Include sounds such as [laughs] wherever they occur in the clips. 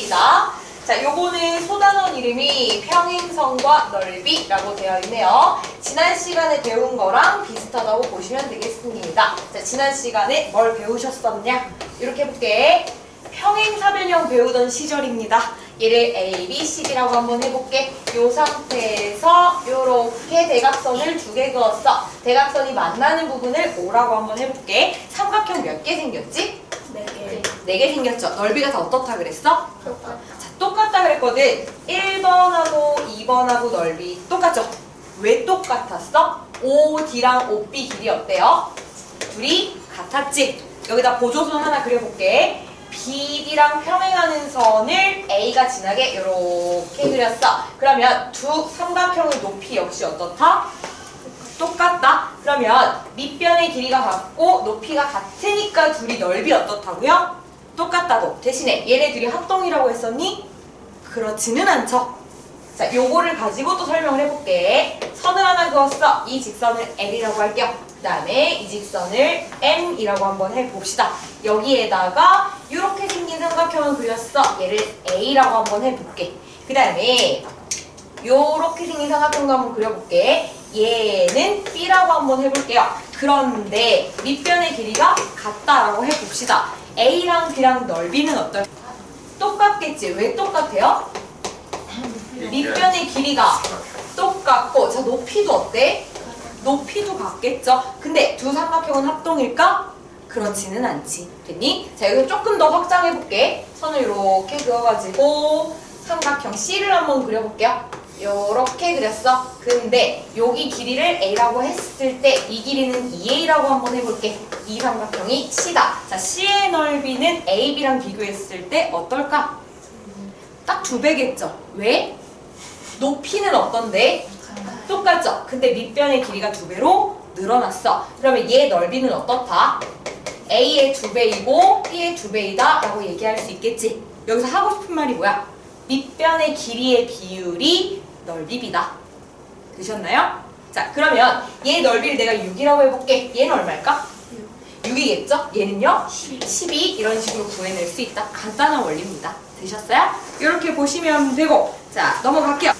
시작. 자, 요거는 소단원 이름이 평행선과 넓이라고 되어 있네요. 지난 시간에 배운 거랑 비슷하다고 보시면 되겠습니다. 자, 지난 시간에 뭘 배우셨었냐? 이렇게 해볼게. 평행사변형 배우던 시절입니다. 얘를 A, B, C, D라고 한번 해볼게. 요 상태에서 요렇게 대각선을 두 개 그었어. 대각선이 만나는 부분을 O라고 한번 해볼게. 삼각형 몇 개 생겼지? 네 개. 네개 생겼죠. 넓이가 다 어떻다 그랬어? 자, 똑같다 그랬거든. 1번하고 2번하고 넓이 똑같죠? 왜 똑같았어? OD랑 OB 길이 어때요? 둘이 같았지? 여기다 보조선 하나 그려볼게. BD랑 평행하는 선을 A가 지나게 이렇게 그렸어. 그러면 두 삼각형의 높이 역시 어떻다? 똑같다. 그러면 밑변의 길이가 같고 높이가 같으니까 둘이 넓이 어떻다고요? 똑같다고. 대신에 얘네 둘이 합동이라고 했었니? 그렇지는 않죠. 자, 요거를 가지고 또 설명을 해볼게. 선을 하나 그었어. 이 직선을 L이라고 할게요. 그 다음에 이 직선을 M이라고 한번 해봅시다. 여기에다가 이렇게 생긴 삼각형을 그렸어. 얘를 A라고 한번 해볼게. 그 다음에 요렇게 생긴 삼각형도 한번 그려볼게. 얘는 B라고 한번 해볼게요. 그런데 밑변의 길이가 같다라고 해봅시다. A랑 B랑 넓이는 어떨까? 똑같겠지. 왜 똑같아요? 밑변의 길이가 똑같고 자 높이도 어때? 높이도 같겠죠? 근데 두 삼각형은 합동일까? 그렇지는 않지. 됐니? 자 여기서 조금 더 확장해볼게. 선을 이렇게 그어가지고 삼각형 C를 한번 그려볼게요. 요렇게 그렸어. 근데 여기 길이를 A라고 했을 때 이 길이는 2A라고 한번 해볼게. 이 삼각형이 C다. 자 C의 넓이는 AB랑 비교했을 때 어떨까? 딱 두 배겠죠. 왜? 높이는 어떤데? 똑같죠? 근데 밑변의 길이가 두 배로 늘어났어. 그러면 얘 넓이는 어떻다? A의 두 배이고 B의 두 배이다 라고 얘기할 수 있겠지. 여기서 하고 싶은 말이 뭐야? 밑변의 길이의 비율이 넓이비다. 되셨나요? 자, 그러면 얘 넓이를 내가 6이라고 해볼게. 얘는 얼마일까? 6이겠죠? 얘는요? 12 이런 식으로 구해낼 수 있다. 간단한 원리입니다. 되셨어요? 이렇게 보시면 되고 자 넘어갈게요.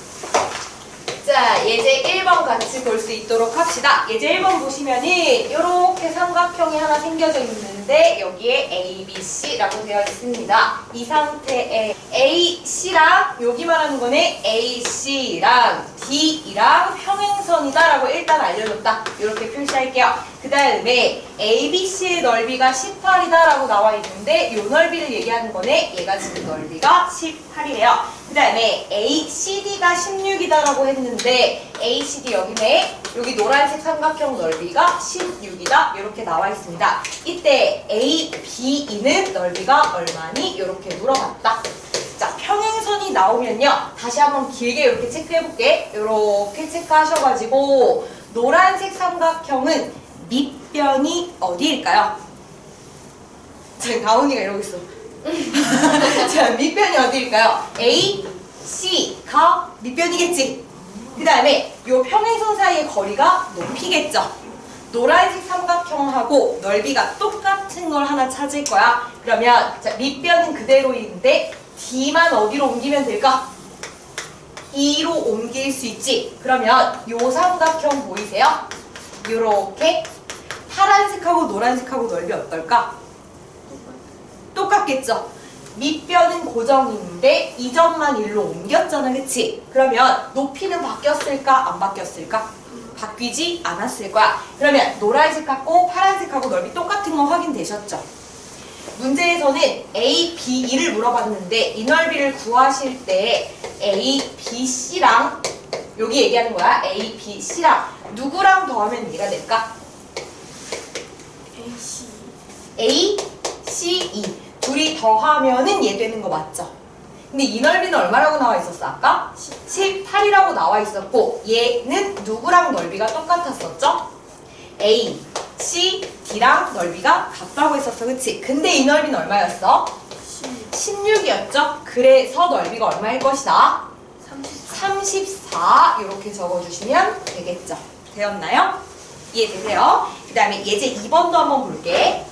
자 예제 1번 같이 볼 수 있도록 합시다. 예제 1번 보시면은 이렇게 삼각형이 하나 생겨져 있는데 여기에 A, B, C라고 되어 있습니다. 이 상태에 A, C랑 여기 말하는 거네 A, C랑 D랑 평행선이다라고 일단 알려줬다. 이렇게 표시할게요. 그 다음에 ABC의 넓이가 18이다라고 나와 있는데 이 넓이를 얘기하는 거네. 얘가 지금 넓이가 18이래요. 그 다음에 ACD가 16이다라고 했는데 ACD 여기네. 여기 노란색 삼각형 넓이가 16이다. 이렇게 나와 있습니다. 이때 ABE는 넓이가 얼마니? 이렇게 물어봤다. 자, 평행선이 나오면요. 다시 한번 길게 이렇게 체크해볼게. 이렇게 체크하셔가지고 노란색 삼각형은 밑변이 어디일까요? 지금 가온이가 이러고 있어. [laughs] 자, 밑변이 어디일까요? A, C가 밑변이겠지. 그 다음에 이 평행선 사이의 거리가 높이겠죠. 노란색 삼각형하고 넓이가 똑같은 걸 하나 찾을 거야. 그러면 자, 밑변은 그대로인데 D만 어디로 옮기면 될까? 2로 옮길 수 있지. 그러면 요 삼각형 보이세요? 요렇게 파란색하고 노란색하고 넓이 어떨까? 똑같겠죠? 밑변은 고정인데 이 점만 일로 옮겼잖아, 그치? 그러면 높이는 바뀌었을까? 안 바뀌었을까? 바뀌지 않았을 거야. 그러면 노란색 하고 파란색하고 넓이 똑같은 거 확인되셨죠? 문제에서는 A, B, E를 물어봤는데 이 넓이를 구하실 때 A, B, C랑 여기 얘기하는 거야. A, B, C랑 누구랑 더하면 얘가 될까? A, C, E 둘이 더하면은 얘 되는 거 맞죠? 근데 이 넓이는 얼마라고 나와 있었어 아까? 18이라고 나와 있었고 얘는 누구랑 넓이가 똑같았었죠? A, C, D랑 넓이가 같다고 했었어 그치? 근데 이 넓이는 얼마였어? 16이었죠? 그래서 넓이가 얼마일 것이다? 34 이렇게 적어주시면 되겠죠. 되었나요? 이해되세요? 그 다음에 예제 2번도 한번 볼게.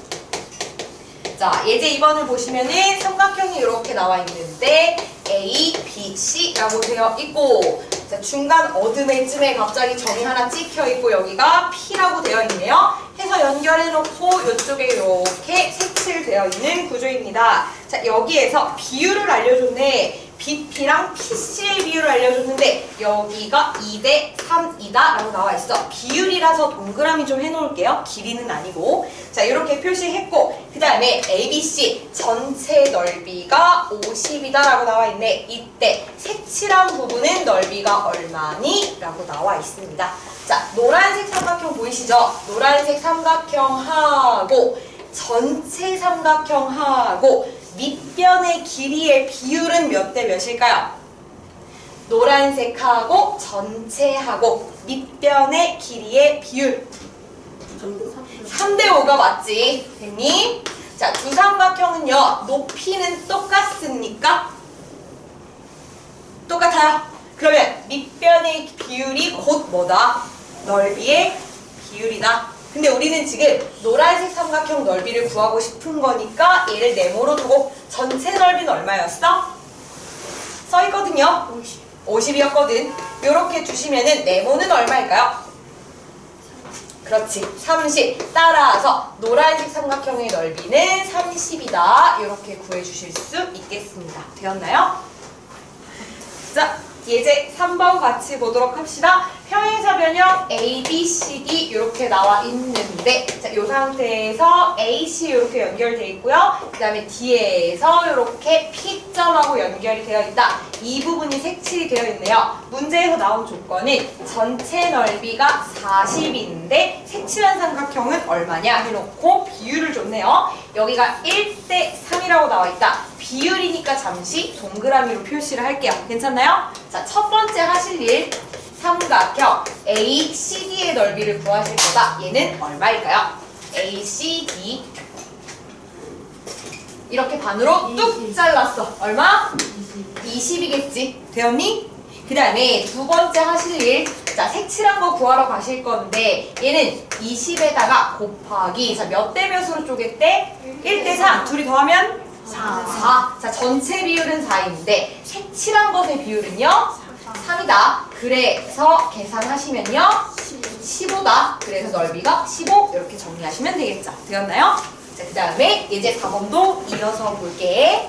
자, 자, 예제 2번을 보시면은 삼각형이 이렇게 나와 있는데 A, B, C라고 되어 있고 자, 중간 어둠에쯤에 갑자기 점이 하나 찍혀 있고 여기가 P라고 되어 있네요. 해서 연결해 놓고 이쪽에 이렇게 색칠되어 있는 구조입니다. 자, 여기에서 비율을 알려줬네. BP랑 PC의 비율을 알려줬는데 여기가 2대 3이다 라고 나와 있어. 비율이라서 동그라미 좀 해놓을게요. 길이는 아니고. 자 이렇게 표시했고 그 다음에 ABC 전체 넓이가 50이다 라고 나와 있네. 이때 색칠한 부분은 넓이가 얼마니? 라고 나와 있습니다. 자 노란색 삼각형 보이시죠? 노란색 삼각형하고 전체 삼각형하고 밑변의 길이의 비율은 몇 대 몇일까요? 노란색하고 전체하고 밑변의 길이의 비율 3대 5가 맞지? 됐니? 자, 두 삼각형은요, 높이는 똑같습니까? 똑같아요. 그러면 밑변의 비율이 곧 뭐다? 넓이의 비율이다. 근데 우리는 지금 노란색 삼각형 넓이를 구하고 싶은 거니까 얘를 네모로 두고 전체 넓이는 얼마였어? 써 있거든요. 50이었거든. 이렇게 주시면은 네모는 얼마일까요? 그렇지. 30. 따라서 노란색 삼각형의 넓이는 30이다. 이렇게 구해주실 수 있겠습니다. 되었나요? 자, 예제 3번 같이 보도록 합시다. 평행사 변형 A, B, C, D 이렇게 나와 있는데 자, 이 상태에서 AC 이렇게 연결되어 있고요. 그 다음에 D에서 이렇게 P점하고 연결이 되어 있다. 이 부분이 색칠이 되어 있네요. 문제에서 나온 조건은 전체 넓이가 40인데 색칠한 삼각형은 얼마냐 해놓고 비율을 줬네요. 여기가 1대 3이라고 나와 있다. 비율이니까 잠시 동그라미로 표시를 할게요. 괜찮나요? 자, 첫 번째 하실 일 삼각형 ACD의 넓이를 구하실 거다. 얘는 얼마일까요? ACD 이렇게 반으로 뚝 잘랐어. 얼마? 20이겠지. 되었니? 그 다음에 두 번째 하실 일. 자, 색칠한 거 구하러 가실 건데, 얘는 20에다가 곱하기. 자, 몇 대 몇으로 쪼갰대? 1대 3. 둘이 더하면? 4. 자, 전체 비율은 4인데, 색칠한 것의 비율은요? 3이다. 그래서 계산하시면요. 15다. 그래서 넓이가 15. 이렇게 정리하시면 되겠죠. 되었나요? 자, 그 다음에 예제 4번도 이어서 볼게.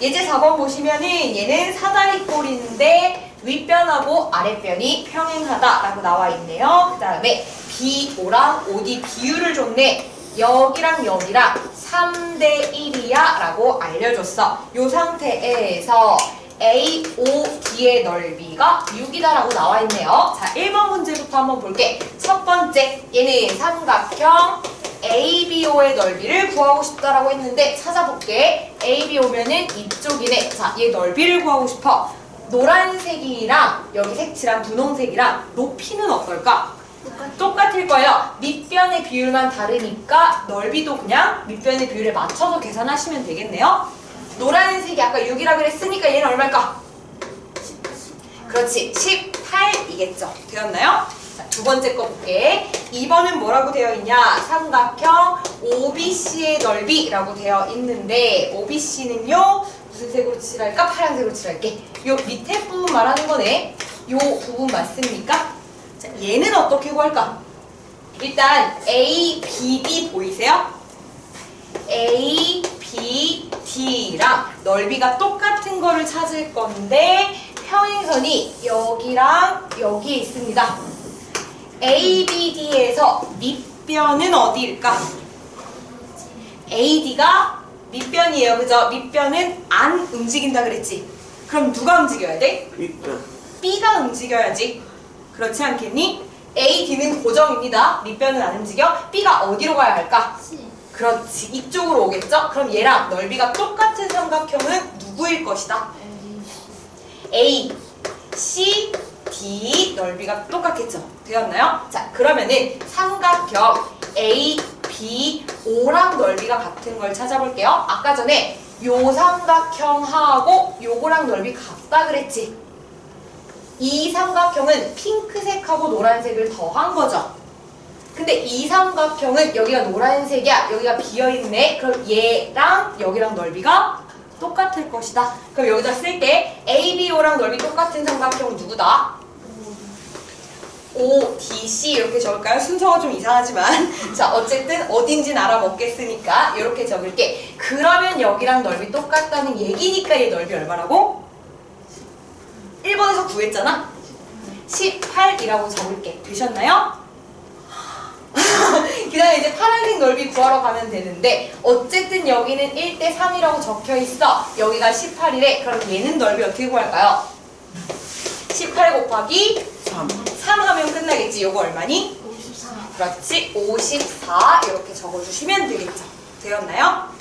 예제 4번 보시면은 얘는 사다리꼴인데 윗변하고 아랫변이 평행하다라고 나와 있네요. 그 다음에 B5랑 OD 비율을 줬네. 여기랑 여기랑 3대 1이야 라고 알려줬어. 이 상태에서 AOD의 넓이가 6이다 라고 나와 있네요. 자, 1번 문제부터 한번 볼게. 첫 번째, 얘는 삼각형 ABO의 넓이를 구하고 싶다라고 했는데 찾아볼게. ABO면은 이쪽이네. 자, 얘 넓이를 구하고 싶어. 노란색이랑 여기 색칠한 분홍색이랑 높이는 어떨까? 똑같을 거예요. 밑변의 비율만 다르니까 넓이도 그냥 밑변의 비율에 맞춰서 계산하시면 되겠네요. 노란색이 아까 6이라 그랬으니까 얘는 얼마일까? 그렇지. 18이겠죠. 되었나요? 자, 두 번째 거 볼게. 2번은 뭐라고 되어 있냐? 삼각형 OBC의 넓이라고 되어 있는데 OBC는요. 무슨 색으로 칠할까? 파란색으로 칠할게. 요 밑에 부분 말하는 거네. 요 부분 맞습니까? 자, 얘는 어떻게 구할까? 일단 A, B, D 보이세요? A, B, D랑 넓이가 똑같은 거를 찾을 건데 평행선이 여기랑 여기에 있습니다. A, B, D에서 밑변은 어디일까? AD가 밑변이에요. 그죠? 밑변은 안 움직인다 그랬지? 그럼 누가 움직여야 돼? B가 움직여야지. 그렇지 않겠니? A, D는 고정입니다. 밑변은 안 움직여. B가 어디로 가야 할까? 그렇지. 이쪽으로 오겠죠? 그럼 얘랑 넓이가 똑같은 삼각형은 누구일 것이다? A, C, D 넓이가 똑같겠죠? 되었나요? 자, 그러면은 삼각형 A, B, O랑 넓이가 같은 걸 찾아볼게요. 아까 전에 요 삼각형하고 요거랑 넓이 같다 그랬지? 이 삼각형은 핑크색하고 노란색을 더한 거죠. 근데 이 삼각형은 여기가 노란색이야. 여기가 비어있네. 그럼 얘랑 여기랑 넓이가 똑같을 것이다. 그럼 여기다 쓸게. ABO랑 넓이 똑같은 삼각형 누구다? O, D, C 이렇게 적을까요? 순서가 좀 이상하지만 [laughs] 자 어쨌든 어딘지는 알아먹겠으니까 이렇게 적을게 그러면 여기랑 넓이 똑같다는 얘기니까 얘 넓이 얼마라고? 1번에서 구했잖아 18이라고 적을게 되셨나요? 그 다음에 이제 파란색 넓이 구하러 가면 되는데 어쨌든 여기는 1대 3이라고 적혀 있어 여기가 18이래 그럼 얘는 넓이 어떻게 구할까요? 18 곱하기 3. 3 하면 끝나겠지. 요거 얼마니? 54. 그렇지. 54 이렇게 적어주시면 되겠죠. 되었나요?